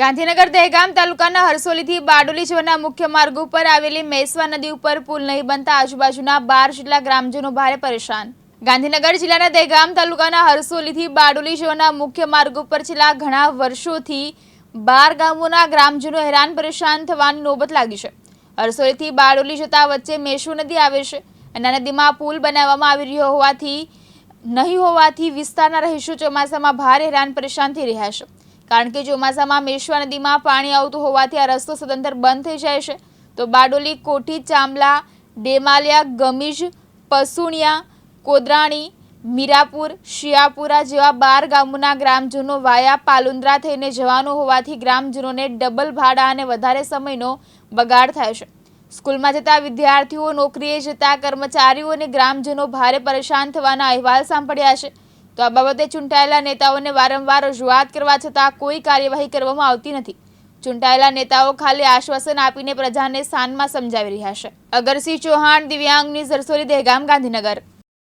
ગાંધીનગર દહેગામ તાલુકાના હરસોલીથી બારડોલી જવાના મુખ્ય માર્ગ ઉપર આવેલી મેસવા નદી ઉપર પુલ નહીં બનતા આજુબાજુના બાર જેટલા ગ્રામજનો ભારે પરેશાન. ગાંધીનગર જિલ્લાના દહેગામ તાલુકાના હરસોલીથી બારડોલી જવાના મુખ્ય માર્ગ ઉપર છેલ્લા ઘણા વર્ષોથી બાર ગામોના ગ્રામજનો હેરાન પરેશાન થવાની નોબત લાગી છે. હરસોલીથી બારડોલી જતા વચ્ચે મેશુ નદી આવે છે અને નદીમાં પુલ બનાવવામાં આવી રહ્યો હોવાથી નહીં હોવાથી વિસ્તારના રહીશો ચોમાસામાં ભારે હેરાન પરેશાન થઈ રહ્યા છે. કારણ કે ચોમાસામાં મેશ્વા નદીમાં પાણી આવતું હોવાથી આ રસ્તો સદંતર બંધ થઈ જાય છે. તો બારડોલી, કોઠી ચાંબલા ડેમાલિયા, ગમીજ, પસુણિયા, કોદરાણી, મીરાપુર, શિયાપુરા જેવા બાર ગામોના ગ્રામજનો વાયા પાલુંદ્રા થઈને જવાનું હોવાથી ગ્રામજનોને ડબલ ભાડા અને વધારે સમયનો બગાડ થાય છે. સ્કૂલમાં જતા વિદ્યાર્થીઓ, નોકરીએ જતા કર્મચારીઓ અને ગ્રામજનો ભારે પરેશાન થવાના અહેવાલ સાંભળ્યા છે. તો આ બાબતે ચૂંટાયેલા નેતાઓને વારંવાર રજૂઆત કરવા છતાં કોઈ કાર્યવાહી કરવામાં આવતી નથી. ચૂંટાયેલા નેતાઓ ખાલી આશ્વાસન આપીને પ્રજાને સ્થાનમાં સમજાવી રહ્યા છે. અગરસિંહ ચૌહાણ દિવ્યાંગ ન્યૂઝ દહેગામ ગાંધીનગર.